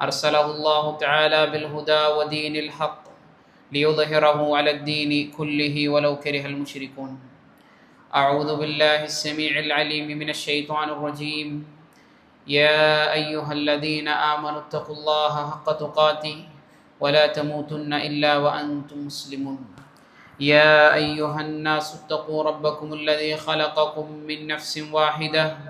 أرسله الله تعالى بالهدى ودين الحق ليظهره على الدين كله ولو كره المشركون. أعوذ بالله السميع العليم من الشيطان الرجيم. يا أيها الذين آمنوا اتقوا الله حق تقاته ولا تموتن إلا وأنتم مسلمون. يا أيها الناس اتقوا ربكم الذي خلقكم من نفس واحدة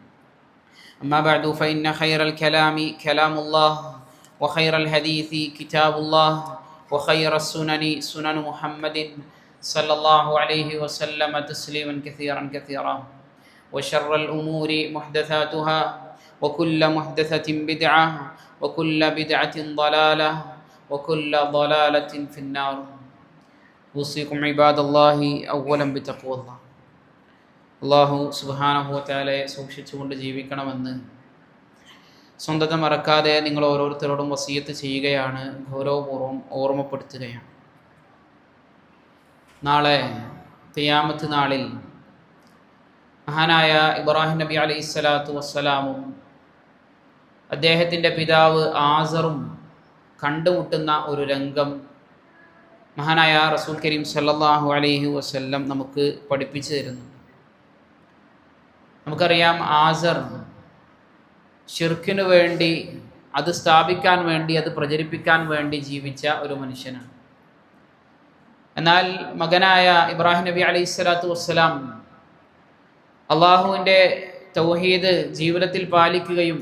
أما بعد فإن خير الكلام كلام الله وخير الحديث كتاب الله وخير السنن سنن محمد صلى الله عليه وسلم تسليما كثيرا كثيرا. وشر الأمور محدثاتها وكل محدثة بدعة وكل بدعة ضلالة وكل ضلالة في النار. أوصيكم عباد الله أولا بتقوى الله. അള്ളാഹു സുബാനഹുവറ്റാലെ സൂക്ഷിച്ചുകൊണ്ട് ജീവിക്കണമെന്ന് സ്വന്തത മറക്കാതെ നിങ്ങൾ ഓരോരുത്തരോടും വസീയത്ത് ചെയ്യുകയാണ് ഗൗരവപൂർവം ഓർമ്മപ്പെടുത്തുകയാണ്. നാളെ തെയ്യാമത്ത് നാളിൽ മഹാനായ ഇബ്രാഹിം നബി അലൈഹി സ്വലാത്തു വസ്സലാമും അദ്ദേഹത്തിന്റെ പിതാവ് ആസറും കണ്ടുമുട്ടുന്ന ഒരു രംഗം മഹാനായ റസൂൽ കരീം സല്ലാഹു അലൈഹി വസ്ല്ലം നമുക്ക് പഠിപ്പിച്ചു തരുന്നു. നമുക്കറിയാം ആസർ ഷിർക്കിനു വേണ്ടി അത് സ്ഥാപിക്കാൻ വേണ്ടി അത് പ്രചരിപ്പിക്കാൻ വേണ്ടി ജീവിച്ച ഒരു മനുഷ്യനാണ്. എന്നാൽ മകനായ ഇബ്രാഹിം നബി അലൈഹി സ്വലാത്തു വസ്സലാം അള്ളാഹുവിന്റെ തൗഹീദ് ജീവിതത്തിൽ പാലിക്കുകയും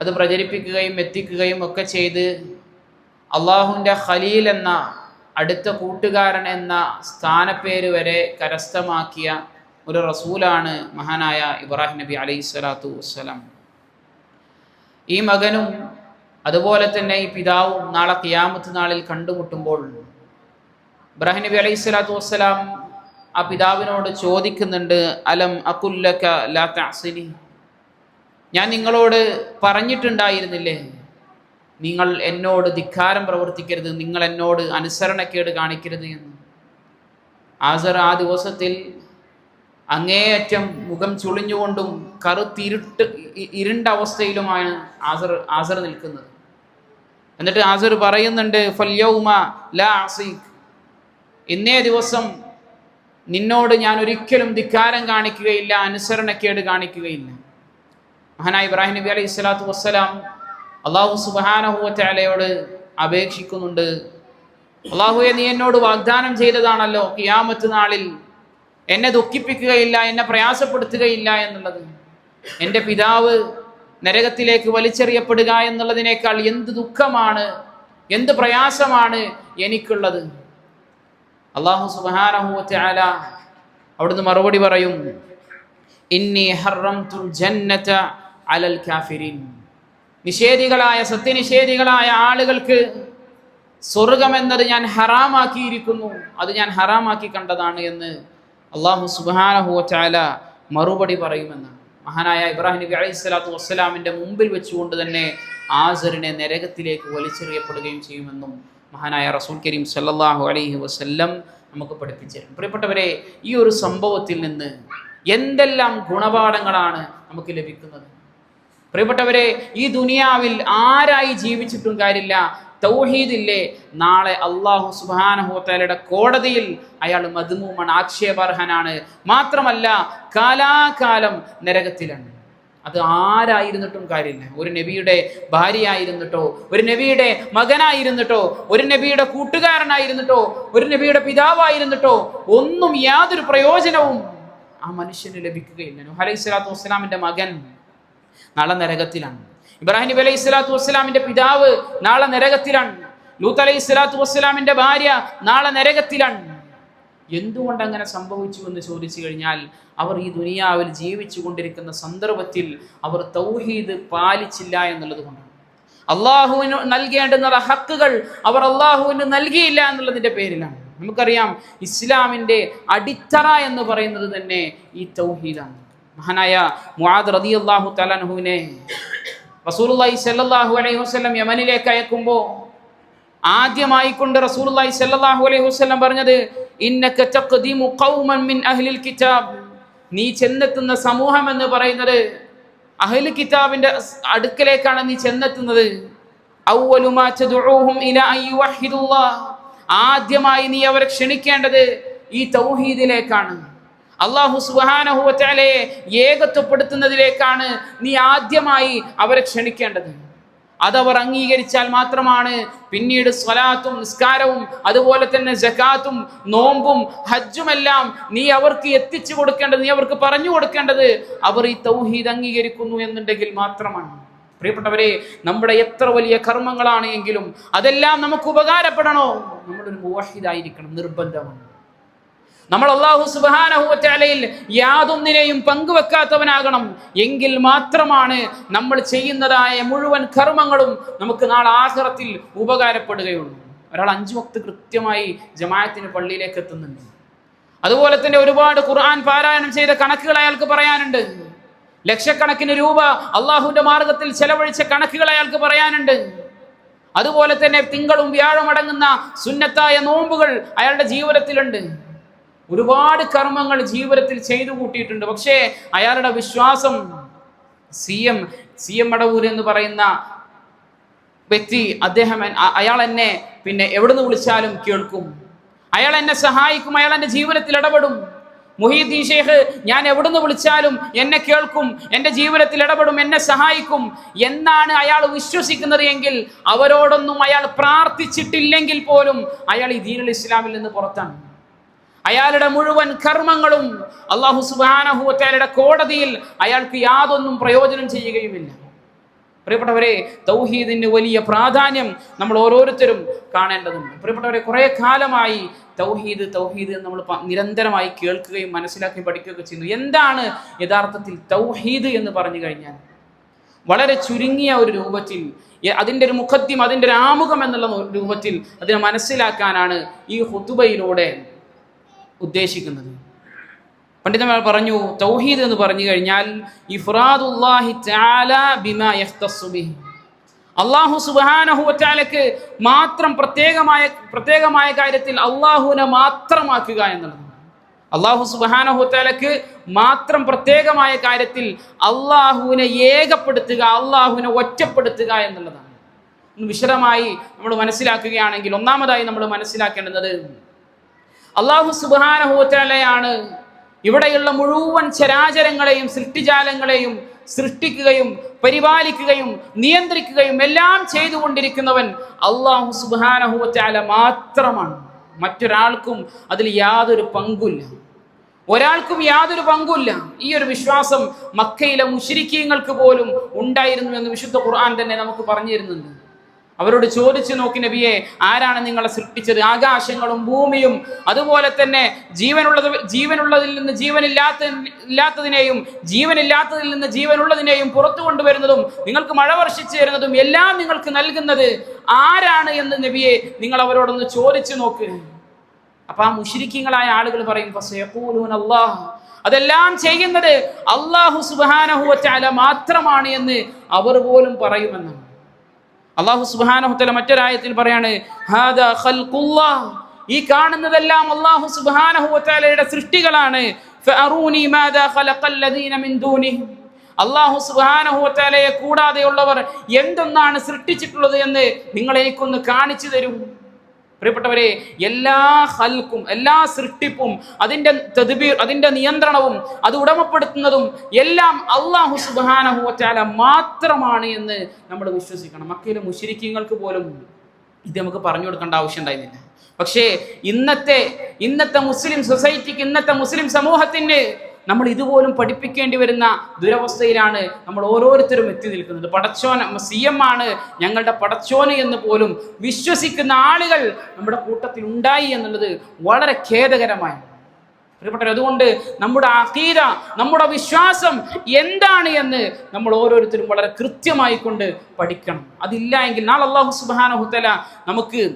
അത് പ്രചരിപ്പിക്കുകയും എത്തിക്കുകയും ഒക്കെ ചെയ്ത് അള്ളാഹുവിന്റെ ഖലീൽ എന്ന അടുത്ത കൂട്ടുകാരൻ എന്ന സ്ഥാനപ്പേര് വരെ കരസ്ഥമാക്കിയ ഒരു റസൂലാണ് മഹാനായ ഇബ്രാഹിം നബി അലൈഹി സ്വലാത്തു വസ്സലാം. ഈ മകനും അതുപോലെ തന്നെ ഈ പിതാവും നാളെ കിയാമത്ത് നാളിൽ കണ്ടുമുട്ടുമ്പോൾ ഇബ്രാഹിം നബി അലൈഹി സ്വലാത്തു വസ്സലാം ആ പിതാവിനോട് ചോദിക്കുന്നുണ്ട് അലം അക്കുല്ലക്ക ലാ ഞാൻ നിങ്ങളോട് പറഞ്ഞിട്ടുണ്ടായിരുന്നില്ലേ? നിങ്ങൾ എന്നോട് ധിക്കാരം പ്രവർത്തിക്കരുത് നിങ്ങൾ എന്നോട് അനുസരണക്കേട് കാണിക്കരുത് എന്ന്. ആസർ ആ ദിവസത്തിൽ അങ്ങേയറ്റം മുഖം ചുളിഞ്ഞുകൊണ്ടും കറുത്തിരുട്ട് ഇരുണ്ട അവസ്ഥയിലുമാണ് ആസർ ആസർ നിൽക്കുന്നത്. എന്നിട്ട് ആസർ പറയുന്നുണ്ട് ഫല്യൗമ ലാ ആസീഖ് ഇന്നേ ദിവസം നിന്നോട് ഞാൻ ഒരിക്കലും ധിക്കാരം കാണിക്കുകയില്ല അനുസരണക്കേട് കാണിക്കുകയില്ല. മഹാനായ ഇബ്രാഹിം നബി അലൈഹി സ്വലാത്തു വസ്സലാം അള്ളാഹു സുബാനഹുവറ്റാലയോട് അപേക്ഷിക്കുന്നുണ്ട് അള്ളാഹുയെ നീ എന്നോട് വാഗ്ദാനം ചെയ്തതാണല്ലോ കിയാമത്ത് നാളിൽ എന്നെ ദുഃഖിപ്പിക്കുകയില്ല എന്നെ പ്രയാസപ്പെടുത്തുകയില്ല എന്നുള്ളത്. എന്റെ പിതാവ് നരകത്തിലേക്ക് വലിച്ചെറിയപ്പെടുക എന്നുള്ളതിനേക്കാൾ എന്ത് ദുഃഖമാണ് എന്ത് പ്രയാസമാണ് എനിക്കുള്ളത്. അള്ളാഹു സുബാനഹുല അവിടുന്ന് മറുപടി പറയും ഇന്നി ജന്നത അലൽ നിഷേധികളായ സത്യനിഷേധികളായ ആളുകൾക്ക് സ്വർഗം എന്നത് ഞാൻ ഹറാമാക്കിയിരിക്കുന്നു അത് ഞാൻ ഹറാമാക്കി കണ്ടതാണ് എന്ന് അള്ളാഹു സുബാനഹു ചാല മറുപടി പറയുമെന്നാണ് മഹാനായ ഇബ്രാഹിം നബി അലൈഹി സ്വലാത്തു വസ്സലാമിന്റെ മുമ്പിൽ വെച്ചുകൊണ്ട് തന്നെ ആസറിനെ നരകത്തിലേക്ക് വലിച്ചെറിയപ്പെടുകയും ചെയ്യുമെന്നും മഹാനായ റസൂൽ കരീം സല്ലാഹു അലൈഹി വസ്ല്ലം നമുക്ക് പഠിപ്പിച്ചിരുന്നു പ്രിയപ്പെട്ടവരെ ഈ ഒരു സംഭവത്തിൽ നിന്ന് എന്തെല്ലാം ഗുണപാഠങ്ങളാണ് നമുക്ക് ലഭിക്കുന്നത്? പ്രിയപ്പെട്ടവരെ ഈ ദുനിയാവിൽ ആരായി ജീവിച്ചിട്ടും കാര്യമില്ല. തൗഹീദില്ലേ? നാളെ അള്ളാഹു സുബാനഹുത്തലയുടെ കോടതിയിൽ അയാൾ മധുമൂമൺ ആക്ഷേപാർഹനാണ്. മാത്രമല്ല കാലാകാലം നരകത്തിലാണ്. അത് ആരായിരുന്നിട്ടും കാര്യമില്ല. ഒരു നബിയുടെ ഭാര്യയായിരുന്നിട്ടോ ഒരു നബിയുടെ മകനായിരുന്നിട്ടോ ഒരു നബിയുടെ കൂട്ടുകാരനായിരുന്നിട്ടോ ഒരു നബിയുടെ പിതാവായിരുന്നിട്ടോ ഒന്നും യാതൊരു പ്രയോജനവും ആ മനുഷ്യന് ലഭിക്കുകയില്ല. നുഹലൈ അലൈഹി സ്വലാത്തു വസ്സലാമിന്റെ മകൻ നളനരകത്തിലാണ് നരകത്തിലാണ്. ഇബ്രാഹിം നബി അലൈഹി സ്വലാത്തു വസ്സലാമിന്റെ പിതാവ് നാളെ നരകത്തിലാണ്. ലൂത്ത് അലൈഹി സ്വലാത്തു വസ്സലാമിന്റെ ഭാര്യ നാളെ നരകത്തിലാണ്. എന്തുകൊണ്ട് അങ്ങനെ സംഭവിച്ചു എന്ന് ചോദിച്ചു കഴിഞ്ഞാൽ അവർ ഈ ദുനിയാവിൽ ജീവിച്ചു കൊണ്ടിരിക്കുന്ന സന്ദർഭത്തിൽ അവർ തൗഹീദ് പാലിച്ചില്ല എന്നുള്ളത് കൊണ്ടാണ്. അള്ളാഹുവിന് നൽകേണ്ടുന്ന ഹക്കുകൾ അവർ അള്ളാഹുവിന് നൽകിയില്ല എന്നുള്ളതിന്റെ പേരിലാണ്. നമുക്കറിയാം ഇസ്ലാമിന്റെ അടിത്തറ എന്ന് പറയുന്നത് തന്നെ ഈ തൗഹീദാണ്. മഹാനായ മുആദ് റളിയല്ലാഹു തലാൻഹുവിനെ റസൂലുള്ളാഹി സ്വല്ലല്ലാഹു അലൈഹി വസല്ലം യമനിലേക്ക് അയക്കുമ്പോൾ ആദ്യമായി കൊണ്ട് റസൂലുള്ളാഹി സ്വല്ലല്ലാഹു അലൈഹി വസല്ലം പറഞ്ഞത് ഇന്നക തഖ്ദീമു ഖൗമൻ മിൻ അഹ്ലിൽ കിതാബ്. നീ ചെന്നെത്തുന്ന സമൂഹം എന്ന് പറയുന്നത് അഹ്ലു കിതാബിന്റെ അടുക്കലേക്കാണ് നീ ചെന്നെത്തുന്നത്. ഔവലു മാ തദ്ഉഹും ഇലാ അൻ ആദ്യമായി നീ അവരെ ക്ഷണിക്കേണ്ടത് ഈ തൗഹീദിലേക്കാണ്. അള്ളാഹു സുബാനഹുവറ്റാലയെ ഏകത്വപ്പെടുത്തുന്നതിലേക്കാണ് നീ ആദ്യമായി അവരെ ക്ഷണിക്കേണ്ടത്. അതവർ അംഗീകരിച്ചാൽ മാത്രമാണ് പിന്നീട് സ്വലാത്തും നിസ്കാരവും അതുപോലെ തന്നെ ജക്കാത്തും നോമ്പും ഹജ്ജുമെല്ലാം നീ അവർക്ക് എത്തിച്ചു കൊടുക്കേണ്ടത് നീ അവർക്ക് പറഞ്ഞു കൊടുക്കേണ്ടത് അവർ ഈ തൗഹീദ് അംഗീകരിക്കുന്നു എന്നുണ്ടെങ്കിൽ മാത്രമാണ്. പ്രിയപ്പെട്ടവരെ നമ്മുടെ എത്ര വലിയ കർമ്മങ്ങളാണ് എങ്കിലും അതെല്ലാം നമുക്ക് ഉപകാരപ്പെടണോ? നമ്മളൊരു മുവാഹിദായിരിക്കണം നിർബന്ധമാണ്. നമ്മൾ അള്ളാഹു സുബാനഹുവറ്റാലയിൽ യാതൊന്നിനെയും പങ്കുവെക്കാത്തവനാകണം. എങ്കിൽ മാത്രമാണ് നമ്മൾ ചെയ്യുന്നതായ മുഴുവൻ കർമ്മങ്ങളും നമുക്ക് നാളെ ആഹ്റത്തിൽ ഉപകാരപ്പെടുകയുള്ളൂ. ഒരാൾ അഞ്ചു വക്ത് കൃത്യമായി ജമായത്തിന് പള്ളിയിലേക്ക് എത്തുന്നുണ്ട്. അതുപോലെ തന്നെ ഒരുപാട് ഖുർആൻ പാരായണം ചെയ്ത കണക്കുകൾ അയാൾക്ക് പറയാനുണ്ട്. ലക്ഷക്കണക്കിന് രൂപ അള്ളാഹുവിന്റെ മാർഗത്തിൽ ചെലവഴിച്ച കണക്കുകൾ അയാൾക്ക് പറയാനുണ്ട്. അതുപോലെ തന്നെ തിങ്കളും വ്യാഴം അടങ്ങുന്ന സുന്നത്തായ നോമ്പുകൾ അയാളുടെ ജീവിതത്തിലുണ്ട്. ഒരുപാട് കർമ്മങ്ങൾ ജീവിതത്തിൽ ചെയ്തു കൂട്ടിയിട്ടുണ്ട്. പക്ഷേ അയാളുടെ വിശ്വാസം C M C M Madavoor എന്ന് പറയുന്ന വ്യക്തി അദ്ദേഹം അയാൾ എന്നെ പിന്നെ എവിടുന്ന് വിളിച്ചാലും കേൾക്കും. അയാൾ എന്നെ സഹായിക്കും അയാൾ എന്റെ ജീവിതത്തിൽ ഇടപെടും. മുഹീദ്ദീൻ ഷെയ്ഖ് ഞാൻ എവിടുന്ന് വിളിച്ചാലും എന്നെ കേൾക്കും എന്റെ ജീവിതത്തിൽ ഇടപെടും എന്നെ സഹായിക്കും എന്നാണ് അയാൾ വിശ്വസിക്കുന്നത് എങ്കിൽ അവരോടൊന്നും അയാൾ പ്രാർത്ഥിച്ചിട്ടില്ലെങ്കിൽ പോലും അയാൾ ഈ ദീനുൽ ഇസ്ലാമിൽ നിന്ന് പുറത്താണ്. അയാളുടെ മുഴുവൻ കർമ്മങ്ങളും അള്ളാഹു സുബാനഹുവറ്റാലയുടെ കോടതിയിൽ അയാൾക്ക് യാതൊന്നും പ്രയോജനം ചെയ്യുകയുമില്ല. പ്രിയപ്പെട്ടവരെ തൗഹീദിന് വലിയ പ്രാധാന്യം നമ്മൾ ഓരോരുത്തരും കാണേണ്ടതുണ്ട്. പ്രിയപ്പെട്ടവരെ കുറേ കാലമായി തൗഹീദ് തൗഹീദ് നമ്മൾ നിരന്തരമായി കേൾക്കുകയും മനസ്സിലാക്കുകയും പഠിക്കുകയൊക്കെ ചെയ്യുന്നു. എന്താണ് യഥാർത്ഥത്തിൽ തൗഹീദ് എന്ന് പറഞ്ഞു കഴിഞ്ഞാൽ? വളരെ ചുരുങ്ങിയ ഒരു രൂപത്തിൽ അതിന്റെ ഒരു മുഖത്തിയും അതിന്റെ ഒരു ആമുഖം എന്നുള്ള രൂപത്തിൽ അതിനെ മനസ്സിലാക്കാനാണ് ഈ ഹുത്തുബയിലൂടെ ഉദ്ദേശിക്കുന്നത്. പണ്ഡിതന്മാർ പറഞ്ഞു തൗഹീദ് എന്ന് പറഞ്ഞു കഴിഞ്ഞാൽ ബിമാ അള്ളാഹു സുബ്ഹാനഹു വതആലക്ക് മാത്രം പ്രത്യേകമായ പ്രത്യേകമായ കാര്യത്തിൽ അള്ളാഹുവിനെ മാത്രമാക്കുക എന്നുള്ളത് അള്ളാഹു സുബ്ഹാനഹു വതആലക്ക് മാത്രം പ്രത്യേകമായ കാര്യത്തിൽ അള്ളാഹുവിനെ ഏകപ്പെടുത്തുക അള്ളാഹുവിനെ ഒറ്റപ്പെടുത്തുക എന്നുള്ളതാണ്. വിശദമായി നമ്മൾ മനസ്സിലാക്കുകയാണെങ്കിൽ ഒന്നാമതായി നമ്മൾ മനസ്സിലാക്കേണ്ടുന്നത് അള്ളാഹു സുബാനഹുത്തലയാണ് ഇവിടെയുള്ള മുഴുവൻ ചരാചരങ്ങളെയും സൃഷ്ടിജാലങ്ങളെയും സൃഷ്ടിക്കുകയും പരിപാലിക്കുകയും നിയന്ത്രിക്കുകയും എല്ലാം ചെയ്തുകൊണ്ടിരിക്കുന്നവൻ അള്ളാഹു സുബാനഹുവറ്റാല മാത്രമാണ്. മറ്റൊരാൾക്കും അതിൽ യാതൊരു പങ്കുമില്ല ഒരാൾക്കും യാതൊരു പങ്കുമില്ല ഈ ഒരു വിശ്വാസം മക്കയിലെ മുഷിരിക്കീങ്ങൾക്ക് പോലും ഉണ്ടായിരുന്നു എന്ന് വിശുദ്ധ ഖുർആൻ തന്നെ നമുക്ക് പറഞ്ഞു തരുന്നുണ്ട് അവരോട് ചോദിച്ചു നോക്കി നബിയെ ആരാണ് നിങ്ങളെ സൃഷ്ടിച്ചത്? ആകാശങ്ങളും ഭൂമിയും അതുപോലെ തന്നെ ജീവനുള്ളത് ജീവനുള്ളതിൽ നിന്ന് ജീവനില്ലാത്ത ഇല്ലാത്തതിനെയും ജീവനില്ലാത്തതിൽ നിന്ന് ജീവനുള്ളതിനെയും പുറത്തു കൊണ്ടുവരുന്നതും നിങ്ങൾക്ക് മഴ വർഷിച്ചു തരുന്നതും എല്ലാം നിങ്ങൾക്ക് നൽകുന്നത് ആരാണ് എന്ന് നബിയെ നിങ്ങൾ അവരോടൊന്ന് ചോദിച്ചു നോക്ക്. അപ്പൊ ആ മുഷിരിക്കങ്ങളായ ആളുകൾ പറയും. അതെല്ലാം ചെയ്യുന്നത് അള്ളാഹു സുബാനഹുവല മാത്രമാണ് എന്ന് അവർ പോലും പറയുമെന്നാണ്. അള്ളാഹു സുബാനഹുത്തല മറ്റൊരായത്തിൽ പറയാണ്. ഈ കാണുന്നതെല്ലാം അള്ളാഹു സുബാനഹുത്തലയുടെ സൃഷ്ടികളാണ്. അള്ളാഹു സുബാനഹുത്തലയെ കൂടാതെയുള്ളവർ എന്തൊന്നാണ് സൃഷ്ടിച്ചിട്ടുള്ളത് എന്ന് നിങ്ങൾ എനിക്കൊന്ന് കാണിച്ചു തരൂ പ്രിയപ്പെട്ടവരെ എല്ലാ ഹൽക്കും എല്ലാ സൃഷ്ടിപ്പും അതിന്റെ തദ്ബീർ അതിന്റെ നിയന്ത്രണവും അത് ഉടമപ്പെടുത്തുന്നതും എല്ലാം അള്ളാഹു സുബാനഹുവറ്റാല മാത്രമാണ് എന്ന് നമ്മൾ വിശ്വസിക്കണം. മക്കയിലെ മുശിരിക്കങ്ങൾക്ക് പോലും ഇത് നമുക്ക് പറഞ്ഞു കൊടുക്കേണ്ട ആവശ്യം ഉണ്ടായിരുന്നില്ല. പക്ഷേ ഇന്നത്തെ ഇന്നത്തെ മുസ്ലിം സൊസൈറ്റിക്ക് ഇന്നത്തെ മുസ്ലിം സമൂഹത്തിന് നമ്മൾ ഇതുപോലും പഠിപ്പിക്കേണ്ടി വരുന്ന ദുരവസ്ഥയിലാണ് നമ്മൾ ഓരോരുത്തരും എത്തി നിൽക്കുന്നത്. പടച്ചോന സി എം ആണ്. ഞങ്ങളുടെ പടച്ചോന് എന്ന് പോലും വിശ്വസിക്കുന്ന ആളുകൾ നമ്മുടെ കൂട്ടത്തിൽ ഉണ്ടായി എന്നുള്ളത് വളരെ ഖേദകരമായ. പ്രിയപ്പെട്ടവർ അതുകൊണ്ട് നമ്മുടെ അഖീദ നമ്മുടെ വിശ്വാസം എന്താണ് എന്ന് നമ്മൾ ഓരോരുത്തരും വളരെ കൃത്യമായി കൊണ്ട് പഠിക്കണം. അതില്ല എങ്കിൽ നാളെ അള്ളാഹു സുബാനഹുത്തല നമുക്ക്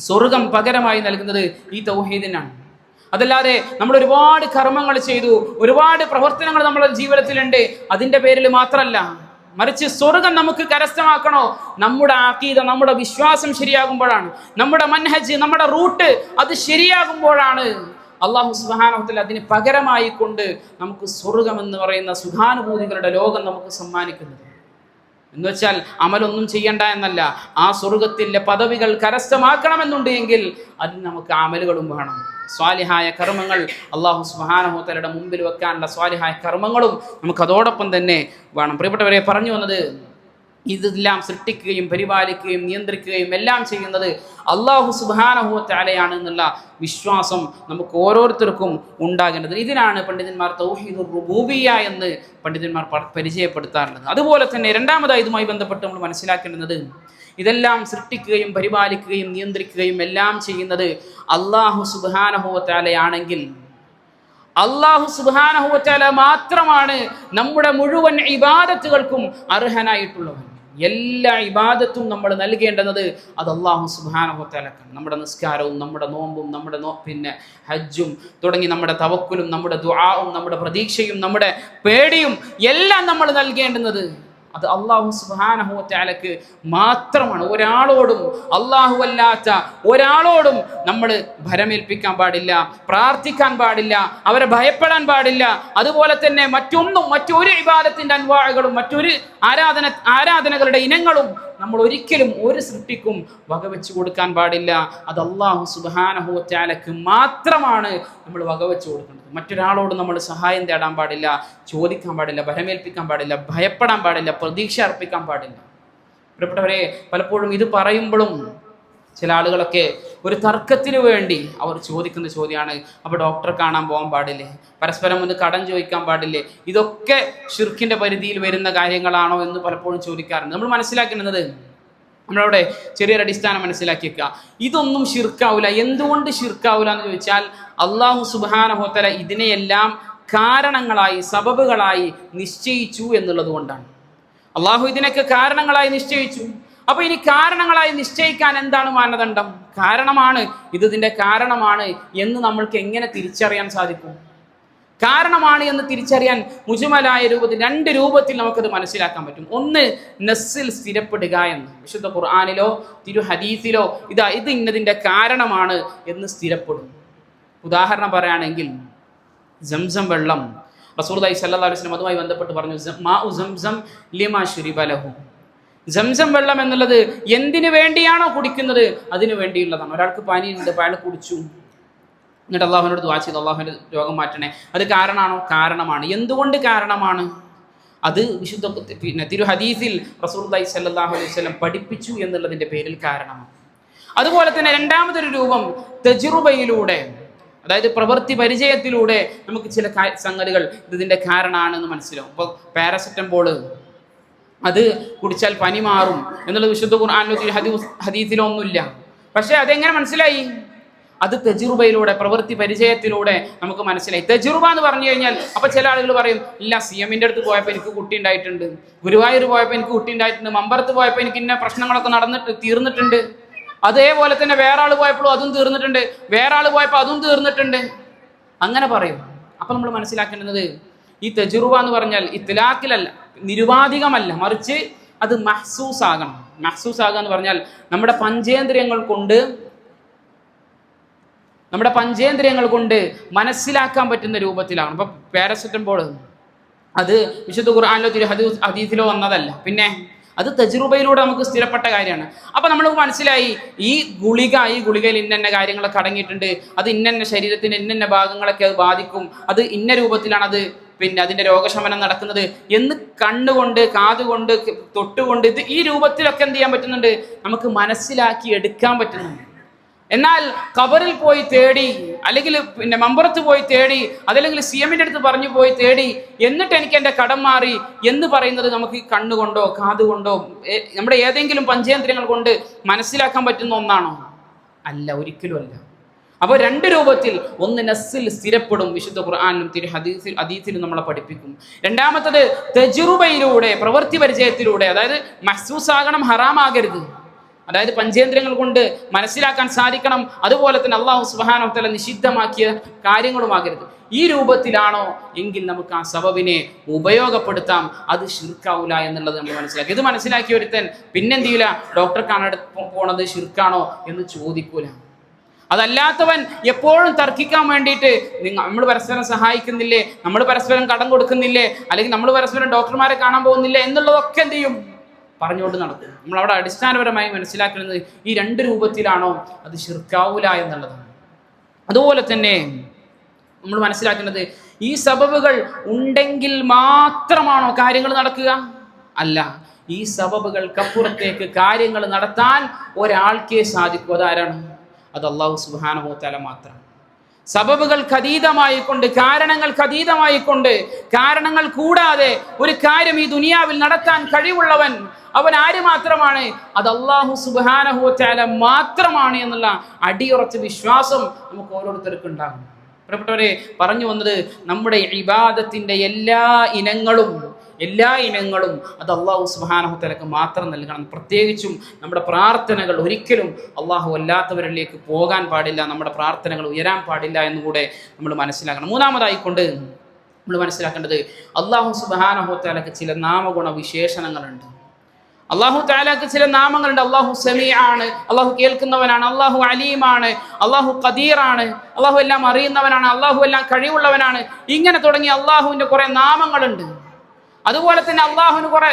സ്വർഗം പകരമായി നൽകുന്നത് ഈ തൗഹീദിനാണ്. അതല്ലാതെ നമ്മൾ ഒരുപാട് കർമ്മങ്ങൾ ചെയ്തു ഒരുപാട് പ്രവർത്തനങ്ങൾ നമ്മുടെ ജീവിതത്തിലുണ്ട്. അതിന്റെ പേരിൽ മാത്രമല്ല മറിച്ച് സ്വർഗം നമുക്ക് കരസ്ഥമാക്കണോ? നമ്മുടെ ആക്കീത നമ്മുടെ വിശ്വാസം ശരിയാകുമ്പോഴാണ്. നമ്മുടെ മൻഹജ് നമ്മുടെ റൂട്ട് അത് ശരിയാകുമ്പോഴാണ്. അള്ളാഹു സുബാനഹത്തിൽ അതിന് പകരമായി കൊണ്ട് നമുക്ക് സ്വർഗം എന്ന് പറയുന്ന സുഖാനുഭൂതികളുടെ ലോകം നമുക്ക് സമ്മാനിക്കുന്നത്. എന്ന് വെച്ചാൽ അമലൊന്നും ചെയ്യണ്ട എന്നല്ല. ആ സ്വർഗത്തിന്റെ പദവികൾ കരസ്ഥമാക്കണമെന്നുണ്ട് എങ്കിൽ അതിന് നമുക്ക് അമലുകളും വേണം. സ്വാലിഹായ കർമ്മങ്ങൾ അള്ളാഹു സുബാനഹോത്തലയുടെ മുമ്പിൽ വെക്കാനുള്ള സ്വാലിഹായ കർമ്മങ്ങളും നമുക്ക് അതോടൊപ്പം തന്നെ വേണം. പ്രിയപ്പെട്ടവരെ പറഞ്ഞു വന്നത് ഇതെല്ലാം സൃഷ്ടിക്കുകയും പരിപാലിക്കുകയും നിയന്ത്രിക്കുകയും എല്ലാം ചെയ്യുന്നത് അള്ളാഹു സുബാനഹുവറ്റാലയാണ് എന്നുള്ള വിശ്വാസം നമുക്ക് ഓരോരുത്തർക്കും ഉണ്ടാകേണ്ടത്. ഇതിനാണ് പണ്ഡിതന്മാർ തൗഹീദ് റുബൂബിയ എന്ന് പണ്ഡിതന്മാർ പരിചയപ്പെടുത്താറുള്ളത്. അതുപോലെ തന്നെ രണ്ടാമതായി ഇതുമായി ബന്ധപ്പെട്ട് നമ്മൾ മനസ്സിലാക്കേണ്ടത് ഇതെല്ലാം സൃഷ്ടിക്കുകയും പരിപാലിക്കുകയും നിയന്ത്രിക്കുകയും എല്ലാം ചെയ്യുന്നത് അള്ളാഹു സുബാനഹുവറ്റാലയാണെങ്കിൽ അള്ളാഹു സുബാനഹുവറ്റാല മാത്രമാണ് നമ്മുടെ മുഴുവൻ ഇബാദത്തുകൾക്കും അർഹനായിട്ടുള്ളവൻ. എല്ലാ ഇബാദത്തും നമ്മൾ നൽകേണ്ടുന്നത് അത് അള്ളാഹു സുബാനഹുവറ്റാലക്കാണ് നമ്മുടെ നിസ്കാരവും നമ്മുടെ നോമ്പും നമ്മുടെ നോ പിന്നെ ഹജ്ജും തുടങ്ങി നമ്മുടെ തവക്കുലും നമ്മുടെ ദുആവും നമ്മുടെ പ്രതീക്ഷയും നമ്മുടെ പേടിയും എല്ലാം നമ്മൾ നൽകേണ്ടുന്നത്. അത് അള്ളാഹു സുബാനഹുവറ്റാലക്ക് മാത്രമാണ്. ഒരാളോടും അള്ളാഹു അല്ലാത്ത ഒരാളോടും നമ്മൾ ഭരമേൽപ്പിക്കാൻ പാടില്ല പ്രാർത്ഥിക്കാൻ പാടില്ല അവരെ ഭയപ്പെടാൻ പാടില്ല. അതുപോലെ തന്നെ മറ്റൊന്നും മറ്റൊരു വിവാദത്തിന്റെ അൻവാഴകളും മറ്റൊരു ആരാധന ആരാധനകളുടെ ഇനങ്ങളും നമ്മൾ ഒരിക്കലും ഒരു സൃഷ്ടിക്കും വകവെച്ചു കൊടുക്കാൻ പാടില്ല. അത് അള്ളാഹു സുബാനഹുവറ്റാലക്ക് മാത്രമാണ് നമ്മൾ വകവെച്ചു കൊടുക്കേണ്ടത്. മറ്റൊരാളോട് നമ്മൾ സഹായം തേടാൻ പാടില്ല ചോദിക്കാൻ പാടില്ല ഭരമേൽപ്പിക്കാൻ പാടില്ല ഭയപ്പെടാൻ പാടില്ല പ്രതീക്ഷ അർപ്പിക്കാൻ പാടില്ല. പ്രിയപ്പെട്ടവരെ പലപ്പോഴും ഇത് പറയുമ്പോഴും ചില ആളുകളൊക്കെ ഒരു തർക്കത്തിന് വേണ്ടി അവർ ചോദിക്കുന്ന ചോദ്യമാണ് അപ്പോൾ ഡോക്ടറെ കാണാൻ പോകാൻ പാടില്ലേ? പരസ്പരം ഒന്ന് കടം ചോദിക്കാൻ പാടില്ലേ? ഇതൊക്കെ ഷിർക്കിന്റെ പരിധിയിൽ വരുന്ന കാര്യങ്ങളാണോ എന്ന് പലപ്പോഴും ചോദിക്കാറുണ്ട്. നമ്മൾ മനസ്സിലാക്കുന്നത് നമ്മളവിടെ ചെറിയൊരു അടിസ്ഥാനം മനസ്സിലാക്കിയേക്കുക ഇതൊന്നും ഷിർക്കാവൂല എന്തുകൊണ്ട് ഷിർക്കാവൂല എന്ന് ചോദിച്ചാൽ അള്ളാഹു സുബാനഹോത്തല ഇതിനെയെല്ലാം കാരണങ്ങളായി സബബുകളായി നിശ്ചയിച്ചു എന്നുള്ളത് കൊണ്ടാണ്. അള്ളാഹു ഇതിനൊക്കെ കാരണങ്ങളായി നിശ്ചയിച്ചു. അപ്പൊ ഇനി കാരണങ്ങളായി നിശ്ചയിക്കാൻ എന്താണ് മാനദണ്ഡം? കാരണമാണ് ഇത് ഇതിന്റെ കാരണമാണ് എന്ന് നമ്മൾക്ക് എങ്ങനെ തിരിച്ചറിയാൻ സാധിക്കും? കാരണമാണ് എന്ന് തിരിച്ചറിയാൻ മുജുമലായ രൂപത്തിൽ രണ്ട് രൂപത്തിൽ നമുക്കത് മനസ്സിലാക്കാൻ പറ്റും. ഒന്ന് നസ്സിൽ സ്ഥിരപ്പെടുക എന്ന്. വിശുദ്ധ ഖുർആാനിലോ തിരു ഹദീസിലോ ഇതാ ഇത് ഇന്നതിന്റെ കാരണമാണ് എന്ന് സ്ഥിരപ്പെടും. ഉദാഹരണം പറയുകയാണെങ്കിൽ ജംസം വെള്ളം. റസൂർദായി സല്ലാ അലൈഹി വസല്ലം അതുമായി ബന്ധപ്പെട്ട് പറഞ്ഞു "സ- മാ ഉ സംസം ലിമാ ശുരിബലഹു സംസം വെള്ളം എന്നുള്ളത് എന്തിനു വേണ്ടിയാണോ കുടിക്കുന്നത്? അതിനു വേണ്ടിയുള്ളതാണ്. ഒരാൾക്ക് പനിയുണ്ട് അയാൾ കുടിച്ചു. എന്നിട്ട് അള്ളാഹുവിനോട് ദുവാ ചെയ്ത്. അള്ളാഹുവിന്റെ രോഗം മാറ്റണേ. അത് കാരണമാണോ കാരണമാണ്. എന്തുകൊണ്ട് കാരണമാണ്? അത് വിശുദ്ധ പിന്നെ തിരു ഹദീസിൽ റസൂർദായി സല്ലാഹു അലൈഹി വസല്ലം പഠിപ്പിച്ചു എന്നുള്ളതിന്റെ പേരിൽ കാരണമാണ് അതുപോലെ തന്നെ രണ്ടാമതൊരു രൂപം തെജുറുബയിലൂടെ അതായത് പ്രവൃത്തി പരിചയത്തിലൂടെ നമുക്ക് ചില സംഗതികൾ ഇതിന്റെ കാരണമാണെന്ന് മനസ്സിലാവും. ഇപ്പോൾ പാരസെറ്റമോൾ അത് കുടിച്ചാൽ പനി മാറും എന്നുള്ളത് വിശുദ്ധ ഖുർആാനിലോ ഹദീസ് ഹദീസിലോ ഒന്നുമില്ല പക്ഷേ അതെങ്ങനെ മനസ്സിലായി? അത് തെജുറുബയിലൂടെ പ്രവൃത്തി പരിചയത്തിലൂടെ നമുക്ക് മനസ്സിലായി. തെജുറുബ എന്ന് പറഞ്ഞു കഴിഞ്ഞാൽ അപ്പോൾ ചില ആളുകൾ പറയും ഇല്ല സി എമ്മിന്റെ അടുത്ത് പോയപ്പോൾ എനിക്ക് കുട്ടി ഉണ്ടായിട്ടുണ്ട്. ഗുരുവായൂർ പോയപ്പോൾ എനിക്ക് കുട്ടി ഉണ്ടായിട്ടുണ്ട്. മമ്പറത്ത് പോയപ്പോൾ എനിക്ക് ഇന്ന പ്രശ്നങ്ങളൊക്കെ നടന്നിട്ട് തീർന്നിട്ടുണ്ട്. അതേപോലെ തന്നെ വേറെ ആൾ പോയപ്പോഴും അതും തീർന്നിട്ടുണ്ട്. വേറെ ആൾ പോയപ്പോൾ അതും തീർന്നിട്ടുണ്ട്. അങ്ങനെ പറയും. അപ്പൊ നമ്മൾ മനസ്സിലാക്കേണ്ടത് ഈ തെജുറുബ എന്ന് പറഞ്ഞാൽ ഇത്തിലാക്കിലല്ല നിരുപാധികമല്ല മറിച്ച് അത് മഹ്സൂസ് ആകണം മഹ്സൂസ് ആകുക എന്ന് പറഞ്ഞാൽ നമ്മുടെ പഞ്ചേന്ദ്രിയങ്ങൾ കൊണ്ട് നമ്മുടെ പഞ്ചേന്ദ്രിയങ്ങൾ കൊണ്ട് മനസ്സിലാക്കാൻ പറ്റുന്ന രൂപത്തിലാണ്. ഇപ്പൊ പാരസെറ്റംബോൾ അത് വിശുദ്ധ ഖുർആാനിലോ തിരു ഹദീസ് ഹദീസിലോ വന്നതല്ല. പിന്നെ അത് തജുറുബയിലൂടെ നമുക്ക് സ്ഥിരപ്പെട്ട കാര്യമാണ്. അപ്പൊ നമ്മൾ മനസ്സിലായി ഈ ഗുളിക ഈ ഗുളികയിൽ ഇന്ന കാര്യങ്ങളൊക്കെ അടങ്ങിയിട്ടുണ്ട്. അത് ഇന്ന ശരീരത്തിന് ഇന്ന ഭാഗങ്ങളൊക്കെ അത് ബാധിക്കും. അത് ഇന്ന രൂപത്തിലാണ് അത് പിന്നെ അതിന്റെ രോഗശമനം നടക്കുന്നത് എന്ന് കണ്ണുകൊണ്ട് കാതുകൊണ്ട് തൊട്ടുകൊണ്ട് ഇത് ഈ രൂപത്തിലൊക്കെ എന്ത് ചെയ്യാൻ പറ്റുന്നുണ്ട്? നമുക്ക് മനസ്സിലാക്കി എടുക്കാൻ പറ്റുന്നുണ്ട്. എന്നാൽ കബറിൽ പോയി തേടി അല്ലെങ്കിൽ പിന്നെ മമ്പുറത്ത് പോയി തേടി അതല്ലെങ്കിൽ സി എമ്മിന്റെ അടുത്ത് പറഞ്ഞു പോയി തേടി എന്നിട്ട് എനിക്ക് എന്റെ കടം മാറി എന്ന് പറയുന്നത് നമുക്ക് കണ്ണുകൊണ്ടോ കാതുകൊണ്ടോ നമ്മുടെ ഏതെങ്കിലും പഞ്ചേന്ദ്രിയങ്ങൾ കൊണ്ട് മനസ്സിലാക്കാൻ പറ്റുന്ന ഒന്നാണോ? അല്ല ഒരിക്കലും അല്ല. അപ്പോൾ രണ്ട് രൂപത്തിൽ ഒന്ന് നസ്സിൽ സ്ഥിരപ്പെടും വിശുദ്ധ ഖുർആാനിലും തിരു ഹദീസിൽ ഹദീസിലും നമ്മളെ പഠിപ്പിക്കും. രണ്ടാമത്തത് തെജുറുബയിലൂടെ പ്രവൃത്തി പരിചയത്തിലൂടെ അതായത് മഹസൂസാകണം ഹറാമാകരുത്. അതായത് പഞ്ചേന്ദ്രിയങ്ങൾ കൊണ്ട് മനസ്സിലാക്കാൻ സാധിക്കണം. അതുപോലെ തന്നെ അള്ളാഹു സുബാനോത്തല നിഷിദ്ധമാക്കിയ കാര്യങ്ങളുമാകരുത് ഈ രൂപത്തിലാണോ എങ്കിൽ നമുക്ക് ആ സബബിനെ ഉപയോഗപ്പെടുത്താം. അത് ഷിർക്കാവൂല എന്നുള്ളത് നമ്മൾ മനസ്സിലാക്കി. ഇത് മനസ്സിലാക്കിയ ഒരുത്തൻ പിന്നെന്ത് ചെയ്യൂല? ഡോക്ടർ കാണാൻ പോണത് ഷിർക്കാണോ എന്ന് ചോദിക്കൂല. അതല്ലാത്തവൻ എപ്പോഴും തർക്കിക്കാൻ വേണ്ടിയിട്ട് നിങ്ങൾ നമ്മൾ പരസ്പരം സഹായിക്കുന്നില്ലേ? നമ്മൾ പരസ്പരം കടം കൊടുക്കുന്നില്ലേ? അല്ലെങ്കിൽ നമ്മൾ പരസ്പരം ഡോക്ടർമാരെ കാണാൻ പോകുന്നില്ലേ? എന്നുള്ളതൊക്കെ എന്ത് ചെയ്യും? പറഞ്ഞുകൊണ്ട് നടക്കും. നമ്മൾ അവിടെ അടിസ്ഥാനപരമായി മനസ്സിലാക്കുന്നത് ഈ രണ്ട് രൂപത്തിലാണോ അത് ശിർക്കാവൂല എന്നുള്ളതാണ്. അതുപോലെ തന്നെ നമ്മൾ മനസ്സിലാക്കുന്നത് ഈ സബബുകൾ ഉണ്ടെങ്കിൽ മാത്രമാണോ കാര്യങ്ങൾ നടക്കുക? അല്ല. ഈ സബബുകൾക്കപ്പുറത്തേക്ക് കാര്യങ്ങൾ നടത്താൻ ഒരാൾക്കേ സാധിക്കൂ. അതാരാണ്? അത് അള്ളാഹു സുബാനഹു തല മാത്രം. സബബുകൾക്ക് അതീതമായിക്കൊണ്ട് കാരണങ്ങൾക്ക് അതീതമായിക്കൊണ്ട് കാരണങ്ങൾ കൂടാതെ ഒരു കാര്യം ഈ ദുനിയാവിൽ നടത്താൻ കഴിവുള്ളവൻ അവൻ ആര് മാത്രമാണ്? അത് അള്ളാഹു സുബാനഹുറ്റാല മാത്രമാണ് എന്നുള്ള അടിയുറച്ച വിശ്വാസം നമുക്ക് ഓരോരുത്തർക്കും ഉണ്ടാകും. പ്രിയപ്പെട്ടവരെ പറഞ്ഞു വന്നത് നമ്മുടെ ഇബാദത്തിന്റെ എല്ലാ ഇനങ്ങളും എല്ലാ ഇനങ്ങളും അത് അള്ളാഹു സുബാനഹുത്തലക്ക് മാത്രം നൽകണം. പ്രത്യേകിച്ചും നമ്മുടെ പ്രാർത്ഥനകൾ ഒരിക്കലും അള്ളാഹു അല്ലാത്തവരിലേക്ക് പോകാൻ പാടില്ല നമ്മുടെ പ്രാർത്ഥനകൾ ഉയരാൻ പാടില്ല എന്നുകൂടെ നമ്മൾ മനസ്സിലാക്കണം. മൂന്നാമതായിക്കൊണ്ട് നമ്മൾ മനസ്സിലാക്കേണ്ടത് അള്ളാഹു സുബാനഹുത്തലക്ക് ചില നാമഗുണ വിശേഷണങ്ങളുണ്ട്. അള്ളാഹു താലാക്ക് ചില നാമങ്ങളുണ്ട്. അള്ളാഹു സമീ ആണ് അള്ളാഹു കേൾക്കുന്നവനാണ് അള്ളാഹു അലീമാണ് അള്ളാഹു കദീറാണ് അള്ളാഹു എല്ലാം അറിയുന്നവനാണ് അള്ളാഹു എല്ലാം കഴിവുള്ളവനാണ്. ഇങ്ങനെ തുടങ്ങി അള്ളാഹുവിന്റെ കുറേ നാമങ്ങളുണ്ട്. അതുപോലെ തന്നെ അള്ളാഹുവിന് കുറെ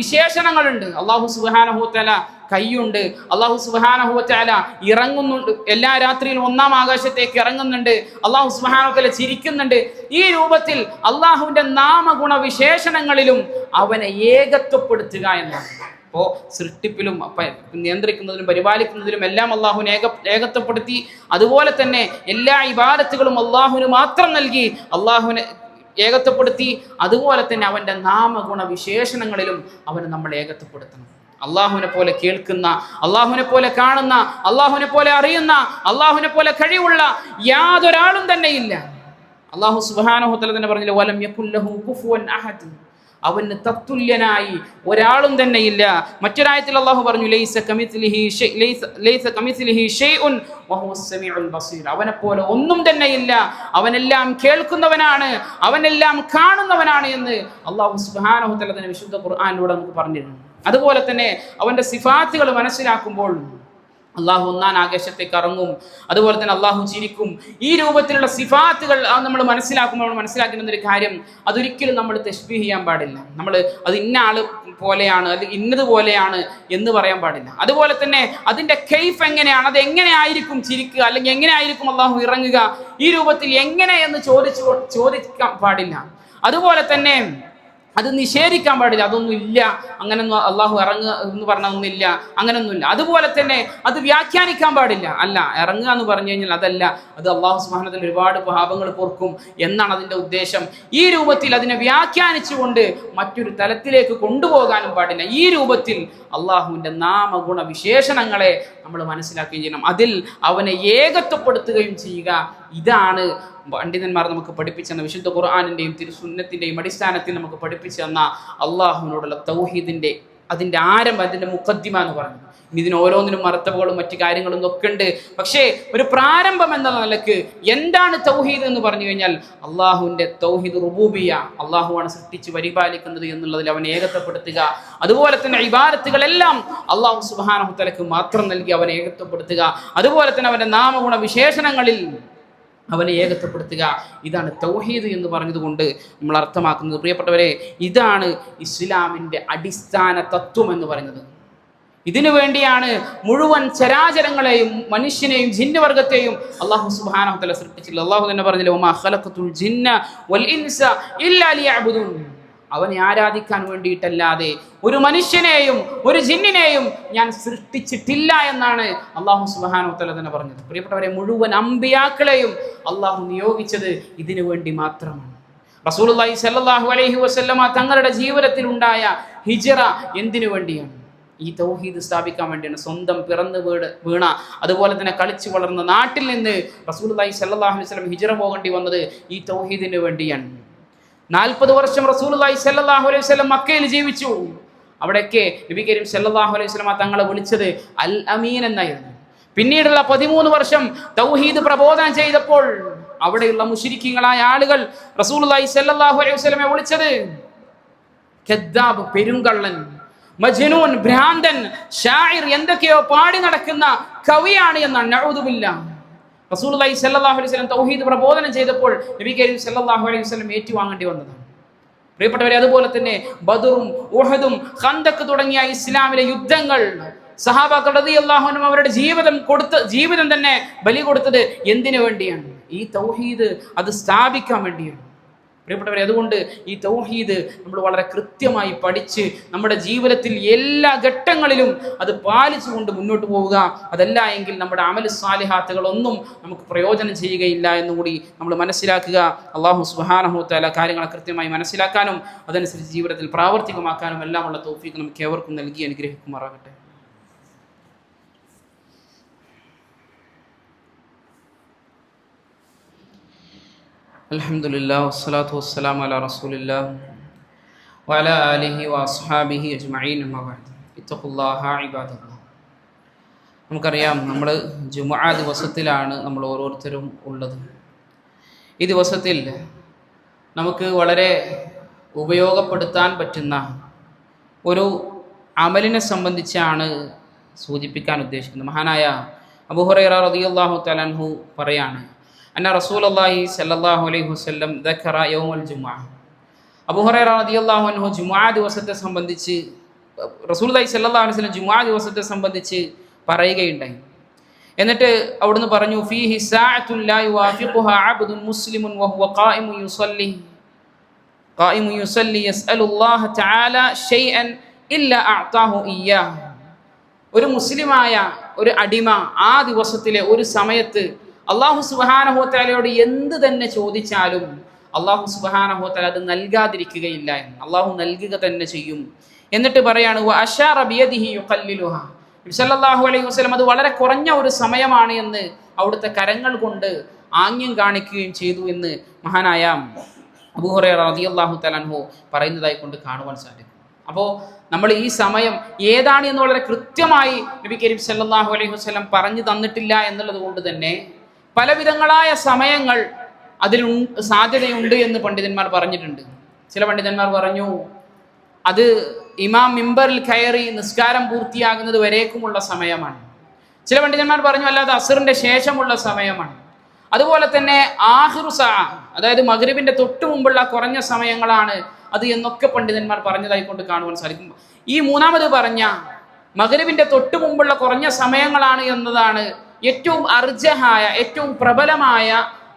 വിശേഷണങ്ങളുണ്ട്. അള്ളാഹു സുബാനഹുത്തല കൈയുണ്ട്. അള്ളാഹു സുബാനഹുത്തല ഇറങ്ങുന്നുണ്ട്. എല്ലാ രാത്രിയിലും ഒന്നാം ആകാശത്തേക്ക് ഇറങ്ങുന്നുണ്ട്. അള്ളാഹു സുബാനഹുത്തല ചിരിക്കുന്നുണ്ട്. ഈ രൂപത്തിൽ അള്ളാഹുവിന്റെ നാമഗുണ വിശേഷണങ്ങളിലും അവനെ ഏകത്വപ്പെടുത്തുക എന്നാണ്. അപ്പോൾ സൃഷ്ടിപ്പിലും നിയന്ത്രിക്കുന്നതിലും പരിപാലിക്കുന്നതിലും എല്ലാം അള്ളാഹുവിനെ ഏക ഏകത്വപ്പെടുത്തി. അതുപോലെ തന്നെ എല്ലാ ഇബാദത്തുകളും അള്ളാഹുവിന് മാത്രം നൽകി അള്ളാഹുവിനെ ഏകത്വപ്പെടുത്തി അതുപോലെ തന്നെ അവന്റെ നാമഗുണ വിശേഷണങ്ങളിലും അവന് നമ്മൾ ഏകത്വപ്പെടുത്തണം. അള്ളാഹുവിനെ പോലെ കേൾക്കുന്ന അള്ളാഹുവിനെ പോലെ കാണുന്ന അള്ളാഹുവിനെ പോലെ അറിയുന്ന അള്ളാഹുവിനെ പോലെ കഴിവുള്ള യാതൊരാളും തന്നെ ഇല്ല. അള്ളാഹു സുബാനഹുത്തല തന്നെ പറഞ്ഞില്ല വലം യക്കുല്ലഹു കുഫുവൻ അഹദ്. അവന് തത്തുല്യനായി ഒരാളും തന്നെ ഇല്ല. മറ്റൊരായത്തിൽ അള്ളാഹു പറഞ്ഞു ലൈസ കമിസ്ലിഹി ഷൈ- ലൈസ- ലൈസ കമിസ്ലിഹി ഷൈഉൻ വഹുവസ് ബസീർ. അവനെ പോലെ ഒന്നും തന്നെ ഇല്ല. അവനെല്ലാം കേൾക്കുന്നവനാണ് അവനെല്ലാം കാണുന്നവനാണ് എന്ന് അള്ളാഹു സുബ്ഹാനഹു തആല തന്നെ വിശുദ്ധ ഖുർആനിലൂടെ നമുക്ക് പറഞ്ഞിരുന്നു. അതുപോലെ തന്നെ അവന്റെ സിഫാത്തുകൾ മനസ്സിലാക്കുമ്പോൾ അള്ളാഹു ഒന്നാൻ ആകാശത്തേക്ക് ഇറങ്ങും. അതുപോലെ തന്നെ അള്ളാഹു ചിരിക്കും ഈ രൂപത്തിലുള്ള സിഫാത്തുകൾ നമ്മൾ മനസ്സിലാക്കുമ്പോൾ നമ്മൾ മനസ്സിലാക്കുന്ന ഒരു കാര്യം അതൊരിക്കലും നമ്മൾ തെഷ്ബീഹ് ചെയ്യാൻ പാടില്ല. നമ്മൾ അത് ഇന്ന ആൾ പോലെയാണ് അത് ഇന്നതുപോലെയാണ് എന്ന് പറയാൻ പാടില്ല. അതുപോലെ തന്നെ അതിന്റെ കെയ്ഫ് എങ്ങനെയാണ് അത് എങ്ങനെ ആയിരിക്കും ചിരിക്കുക അല്ലെങ്കിൽ എങ്ങനെ ആയിരിക്കും അള്ളാഹു ഇറങ്ങുക ഈ രൂപത്തിൽ എങ്ങനെ എന്ന് ചോദിച്ചു ചോദിക്കാൻ പാടില്ല. അതുപോലെ തന്നെ അത് നിഷേധിക്കാൻ പാടില്ല. അതൊന്നും ഇല്ല. അങ്ങനൊന്നും അള്ളാഹു ഇറങ്ങുക എന്ന് പറഞ്ഞൊന്നുമില്ല അങ്ങനൊന്നുമില്ല അതുപോലെ തന്നെ അത് വ്യാഖ്യാനിക്കാൻ പാടില്ല. അല്ല ഇറങ്ങുക എന്ന് പറഞ്ഞു കഴിഞ്ഞാൽ അതല്ല. അത് അള്ളാഹു സുബാനത്തിൽ ഒരുപാട് പാപങ്ങൾ പൊറുക്കും എന്നാണ് അതിന്റെ ഉദ്ദേശം. ഈ രൂപത്തിൽ അതിനെ വ്യാഖ്യാനിച്ചുകൊണ്ട് മറ്റൊരു തലത്തിലേക്ക് കൊണ്ടുപോകാനും പാടില്ല. ഈ രൂപത്തിൽ അള്ളാഹുവിന്റെ നാമഗുണ വിശേഷണങ്ങളെ നമ്മൾ മനസ്സിലാക്കുകയും ചെയ്യണം. അതിൽ അവനെ ഏകത്വപ്പെടുത്തുകയും ചെയ്യുക. ഇതാണ് പണ്ഡിതന്മാർ നമുക്ക് പഠിപ്പിച്ച വിശുദ്ധ ഖുർആാനിന്റെയും തിരുസുന്നത്തിന്റെയും അടിസ്ഥാനത്തിൽ നമുക്ക് പഠിപ്പിച്ചു തന്ന അള്ളാഹുവിനോടുള്ള തൗഹീദിന്റെ അതിന്റെ ആരംഭം അതിന്റെ മുഖദ്ദിമ എന്ന് പറഞ്ഞു ഇതിന് ഓരോന്നിനും മർത്തബകളും മറ്റു കാര്യങ്ങളും ഒക്കെ ഉണ്ട്. പക്ഷേ ഒരു പ്രാരംഭം എന്ന നിലയ്ക്ക് എന്താണ് തൗഹീദ് എന്ന് പറഞ്ഞു കഴിഞ്ഞാൽ അള്ളാഹുവിന്റെ തൗഹീദ് റുബൂബിയ അള്ളാഹുവാണ് സൃഷ്ടിച്ച് പരിപാലിക്കുന്നത് എന്നുള്ളതിൽ അവൻ ഏകത്വപ്പെടുത്തുക. അതുപോലെ തന്നെ ഇബാരത്തുകളെല്ലാം അള്ളാഹു സുബാനഹുത്തലക്ക് മാത്രം നൽകി അവനെ ഏകത്വപ്പെടുത്തുക. അതുപോലെ തന്നെ അവന്റെ നാമഗുണ വിശേഷണങ്ങളിൽ അവനെ ഏകത്വപ്പെടുത്തുക. ഇതാണ് തൗഹീദ് എന്ന് പറഞ്ഞതുകൊണ്ട് നമ്മൾ അർത്ഥമാക്കുന്നത്. പ്രിയപ്പെട്ടവരെ ഇതാണ് ഇസ്ലാമിന്റെ അടിസ്ഥാന തത്വം എന്ന് പറയുന്നത്. ഇതിനു വേണ്ടിയാണ് മുഴുവൻ ചരാചരങ്ങളെയും മനുഷ്യനെയും ജിന്നവർഗത്തെയും അള്ളാഹു സുബാനഹത്തല സൃഷ്ടിച്ചില്ല അള്ളാഹു തന്നെ പറഞ്ഞില്ല അവനെ ആരാധിക്കാൻ വേണ്ടിയിട്ടല്ലാതെ ഒരു മനുഷ്യനെയും ഒരു ജിന്നിനെയും ഞാൻ സൃഷ്ടിച്ചിട്ടില്ല എന്നാണ് അള്ളാഹു സുബാനോത്തല തന്നെ പറഞ്ഞത്. പ്രിയപ്പെട്ടവരെ മുഴുവൻ അമ്പിയാക്കളെയും അള്ളാഹു നിയോഗിച്ചത് ഇതിനു വേണ്ടി മാത്രമാണ്. റസൂലുള്ളാഹി സല്ലല്ലാഹു അലൈഹി വസല്ലമ തങ്ങളുടെ ജീവിതത്തിൽ ഉണ്ടായ ഹിജറ എന്തിനു വേണ്ടിയാണ്? ഈ തൗഹീദ് സ്ഥാപിക്കാൻ വേണ്ടിയാണ്. സ്വന്തം പിറന്ന് വീട് വീണ അതുപോലെ തന്നെ കളിച്ചു വളർന്ന നാട്ടിൽ നിന്ന് റസൂലുള്ളാഹി സല്ലല്ലാഹു അലൈഹി വസല്ലം ഹിജറ പോകേണ്ടി വന്നത് ഈ തൗഹീദിന് വേണ്ടിയാണ്. നാൽപ്പത് വർഷം റസൂലുള്ളാഹി സല്ലാഹു അലൈഹി സ്വലം മക്കയിൽ ജീവിച്ചു. അവിടെയൊക്കെ നബി കരീം സല്ലാഹു അലൈഹി വസല്ലം തങ്ങളെ വിളിച്ചത് അൽ അമീൻ എന്നായിരുന്നു. പിന്നീടുള്ള പതിമൂന്ന് വർഷം തൗഹീദ് പ്രബോധനം ചെയ്തപ്പോൾ അവിടെയുള്ള മുഷിരിക്കങ്ങളായ ആളുകൾ റസൂലുള്ളാഹി സല്ലാഹു അലൈഹി സ്വലമെ വിളിച്ചത് പെരുങ്കള്ളൻ മജ്നൂൻ ഭ്രാന്തൻ ഷായിർ എന്തൊക്കെയോ പാടി നടക്കുന്ന കവിയാണ് എന്നാണ്. നഊദുബില്ല റസൂലുള്ളാഹി സല്ലാഹു അലൈഹി സ്വലം തൗഹീദ് പ്രബോധനം ചെയ്തപ്പോൾ നബി കരീം സല്ലാഹു അലൈഹി വസല്ലം ഏറ്റുവാങ്ങേണ്ടി വന്നതാണ്. പ്രിയപ്പെട്ടവരെ അതുപോലെ തന്നെ ബദറും ഉഹദും ഖന്തക്ക് തുടങ്ങിയ ഇസ്ലാമിലെ യുദ്ധങ്ങൾ സഹാബാക്കൾ അൻഹും അവരുടെ ജീവിതം കൊടുത്ത് ജീവിതം തന്നെ ബലി കൊടുത്തത് എന്തിനു വേണ്ടിയാണ്? ഈ തൗഹീദ് അത് സ്ഥാപിക്കാൻ വേണ്ടിയാണ്. പ്രിയപ്പെട്ടവരെ അതുകൊണ്ട് ഈ തൗഹീദ് നമ്മൾ വളരെ കൃത്യമായി പഠിച്ച് നമ്മുടെ ജീവിതത്തിൽ എല്ലാ ഘട്ടങ്ങളിലും അത് പാലിച്ചുകൊണ്ട് മുന്നോട്ട് പോവുക. അതല്ല എങ്കിൽ നമ്മുടെ അമൽ സാലിഹാത്തുകളൊന്നും നമുക്ക് പ്രയോജനം ചെയ്യുകയില്ല എന്നുകൂടി നമ്മൾ മനസ്സിലാക്കുക. അള്ളാഹു സുബാനഹുത്താല കാര്യങ്ങളെ കൃത്യമായി മനസ്സിലാക്കാനും അതനുസരിച്ച് ജീവിതത്തിൽ പ്രാവർത്തികമാക്കാനും എല്ലാമുള്ള തോഫീക്ക് നമുക്ക് ഏവർക്കും നൽകി അനുഗ്രഹിക്കുമാറാകട്ടെ. അലഹമുല്ലാ വസ്സലാത്തു വസ്സലാം അല റസൂലില്ല വല അലിഹി വസ്ഹാബിഹി അജ്മീൻ ഇബാദുല്ല നമുക്കറിയാം നമ്മൾ ജുമാ ദിവസത്തിലാണ് നമ്മൾ ഓരോരുത്തരും ഉള്ളത്. ഈ ദിവസത്തിൽ നമുക്ക് വളരെ ഉപയോഗപ്പെടുത്താൻ പറ്റുന്ന ഒരു അമലിനെ സംബന്ധിച്ചാണ് സൂചിപ്പിക്കാൻ ഉദ്ദേശിക്കുന്നത്. മഹാനായ അബുഹുറൈറ റതിയല്ലാഹു തലൻഹു പറയാണ് അന്ന റസൂൽ അള്ളാഹി സല്ലാഹു അലൈഹി വസ്ലം ദഖറ യൗമൽ ജുമാ അബുഹറൈറ റളിയല്ലാഹു അൻഹു ജുമാ ദിവസത്തെ സംബന്ധിച്ച് റസൂൽ അള്ളാഹി സല്ലാഹു അലൈഹി വസല്ലം ജുമാ ദിവസത്തെ സംബന്ധിച്ച് പറയുകയുണ്ടായി. എന്നിട്ട് അവിടുന്ന് പറഞ്ഞു അബ്ദുൻ മുസ്ലിമുൻ വഹുവ ഖായിമു യുസല്ലി ഖായിമു യുസല്ലി യസ്അലുല്ലാഹ തആല ഷൈഅൻ ഇല്ല അഅതാഹു ഒരു മുസ്ലിമായ ഒരു അടിമ ആ ദിവസത്തിലെ ഒരു സമയത്ത് അള്ളാഹു സുബാനഹോത്താലയോട് എന്ത് തന്നെ ചോദിച്ചാലും അള്ളാഹു സുബാനഹോത്താല അത് നൽകാതിരിക്കുകയില്ല എന്ന്. അള്ളാഹു നൽകുക തന്നെ ചെയ്യും. എന്നിട്ട് പറയാണ് അലൈഹി അത് വളരെ കുറഞ്ഞ ഒരു സമയമാണ് എന്ന് അവിടുത്തെ കരങ്ങൾ കൊണ്ട് ആംഗ്യം കാണിക്കുകയും ചെയ്തു എന്ന് മഹാനായ അബൂഹുറ തലൻഹു പറയുന്നതായി കൊണ്ട് കാണുവാൻ സാധിക്കും. അപ്പോൾ നമ്മൾ ഈ സമയം ഏതാണ് എന്ന് വളരെ കൃത്യമായി നബി കരീം സല്ലല്ലാഹു അലൈഹി വസ്ലം പറഞ്ഞു തന്നിട്ടില്ല എന്നുള്ളത് കൊണ്ട് തന്നെ പലവിധങ്ങളായ സമയങ്ങൾ അതിൽ സാധ്യതയുണ്ട് എന്ന് പണ്ഡിതന്മാർ പറഞ്ഞിട്ടുണ്ട്. ചില പണ്ഡിതന്മാർ പറഞ്ഞു അത് ഇമാം മിമ്പറിൽ കയറി നിസ്കാരം പൂർത്തിയാകുന്നത് വരേക്കുമുള്ള സമയമാണ്. ചില പണ്ഡിതന്മാർ പറഞ്ഞു അല്ലാതെ അസറിന്റെ ശേഷമുള്ള സമയമാണ്. അതുപോലെ തന്നെ ആഹിറു സാ അതായത് മഗ്രിബിന്റെ തൊട്ടു മുമ്പുള്ള കുറഞ്ഞ സമയങ്ങളാണ് അത് എന്നൊക്കെ പണ്ഡിതന്മാർ പറഞ്ഞതായിക്കൊണ്ട് കാണുവാൻ സാധിക്കും. ഈ മൂന്നാമത് പറഞ്ഞ മഗ്രിബിന്റെ തൊട്ടു മുമ്പുള്ള കുറഞ്ഞ സമയങ്ങളാണ് എന്നതാണ് ഏറ്റവും അർജഹായ ഏറ്റവും പ്രബലമായ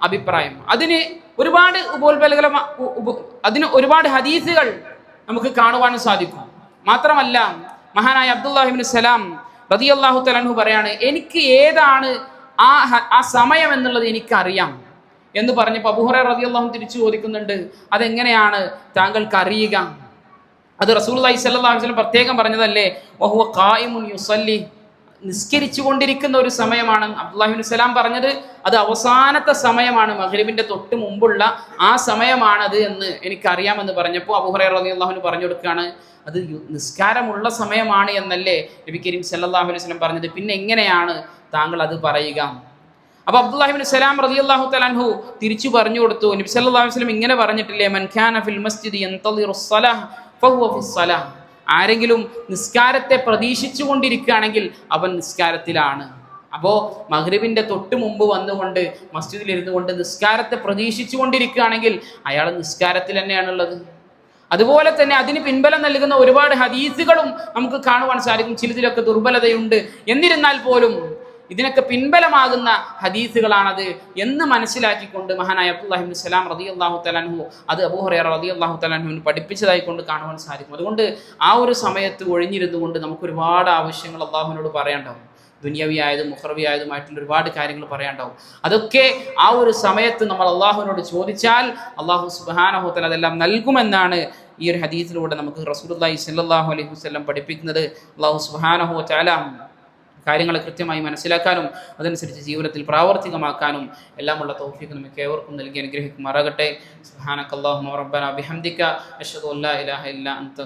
അഭിപ്രായം. അതിന് ഒരുപാട് ഉപോത്ബലകരമാ അതിന് ഒരുപാട് ഹദീസുകൾ നമുക്ക് കാണുവാനും സാധിക്കും. മാത്രമല്ല മഹാനായ അബ്ദുല്ലാഹിബിൻ സലാം റതി അള്ളാഹു തലഹു പറയാണ് എനിക്ക് ഏതാണ് ആ ആ സമയം എന്നുള്ളത് എനിക്കറിയാം. എന്ന് പറഞ്ഞപ്പോൾ അബുഹറ അള്ളാഹു തിരിച്ചു ചോദിക്കുന്നുണ്ട് അതെങ്ങനെയാണ് താങ്കൾക്ക് അറിയുക? അത് റസൂൽ അലൈഹി വസല്ലം പ്രത്യേകം പറഞ്ഞതല്ലേ വഹുവ ഖായിമുൻ യുസല്ലി നിസ്കരിച്ചു കൊണ്ടിരിക്കുന്ന ഒരു സമയമാണ് അബ്ദുല്ലാഹിബിൻ സലാം പറഞ്ഞത്. അത് അവസാനത്തെ സമയമാണ് മഹ്രിബിന്റെ തൊട്ട് മുമ്പുള്ള ആ സമയമാണത് എന്ന് എനിക്കറിയാമെന്ന് പറഞ്ഞപ്പോൾ അബുഹറ റളിയല്ലാഹുവിന് പറഞ്ഞു കൊടുക്കുകയാണ്. അത് നിസ്കാരമുള്ള സമയമാണ് എന്നല്ലേ നബി കരീം സല്ലല്ലാഹു അലൈഹി വസല്ലം പറഞ്ഞത്. പിന്നെ എങ്ങനെയാണ് താങ്കൾ അത് പറയുക? അപ്പൊ അബ്ദുല്ലാഹിബിൻ സലാം അള്ളാഹു തലാൻഹു തിരിച്ചു പറഞ്ഞു കൊടുത്തു. നബി സല്ലല്ലാഹു അലൈഹി വസല്ലം ഇങ്ങനെ പറഞ്ഞിട്ടില്ലേ മൻ ഖാന ഫിൽ മസ്ജിദി ആരെങ്കിലും നിസ്കാരത്തെ പ്രതീക്ഷിച്ചു കൊണ്ടിരിക്കുകയാണെങ്കിൽ അവൻ നിസ്കാരത്തിലാണ്. അപ്പോൾ മഗ്രിബിന്റെ തൊട്ട് മുമ്പ് വന്നുകൊണ്ട് മസ്ജിദിൽ ഇരുന്നു കൊണ്ട് നിസ്കാരത്തെ പ്രതീക്ഷിച്ചു കൊണ്ടിരിക്കുകയാണെങ്കിൽ അയാൾ നിസ്കാരത്തിൽ തന്നെയാണുള്ളത്. അതുപോലെ തന്നെ അതിന് പിൻബലം നൽകുന്ന ഒരുപാട് ഹദീസുകളും നമുക്ക് കാണുവാൻ സാധിക്കും. ചിലതിലൊക്കെ ദുർബലതയുണ്ട്. എന്നിരുന്നാൽ പോലും ഇതിനൊക്കെ പിൻബലമാകുന്ന ഹദീസുകളാണത് എന്ന് മനസ്സിലാക്കിക്കൊണ്ട് മഹാനായ അബ്ദുല്ലാഹിബ് സലാം റതി അള്ളാഹു തലാൻഹു അത് അബൂഹറ റതി അള്ളാഹു തലാൻഹുവിന് പഠിപ്പിച്ചതായി കൊണ്ട് കാണുവാൻ സാധിക്കും. അതുകൊണ്ട് ആ ഒരു സമയത്ത് ഒഴിഞ്ഞിരുന്നു കൊണ്ട് നമുക്ക് ഒരുപാട് ആവശ്യങ്ങൾ അള്ളാഹുവിനോട് പറയേണ്ടാവും ദുനിയവിയായതും മുഖർവിയായതുമായിട്ടുള്ള ഒരുപാട് കാര്യങ്ങൾ പറയാണ്ടാവും അതൊക്കെ ആ ഒരു സമയത്ത് നമ്മൾ അള്ളാഹുവിനോട് ചോദിച്ചാൽ അള്ളാഹു സുബാനഹുത്തൽ അതെല്ലാം നൽകുമെന്നാണ് ഈ ഒരു ഹദീസിലൂടെ നമുക്ക് റസൂലുള്ളാഹി സ്വല്ലല്ലാഹു അലൈഹി വസല്ലം പഠിപ്പിക്കുന്നത്. അള്ളാഹു സുബാനഹു തആല കാര്യങ്ങൾ കൃത്യമായി മനസ്സിലാക്കാനും അതനുസരിച്ച് ജീവിതത്തിൽ പ്രാവർത്തികമാക്കാനും എല്ലാമുള്ള തൗഫീഖ് നമുക്ക് ഏവർക്കും നൽകി അനുഗ്രഹിക്കുമാറാകട്ടെ. സുഹാനക്കല്ലാഹു റബ്ബന ബിഹംദിക. അല്ലാ ഇലാഹ ഇല്ല അൻത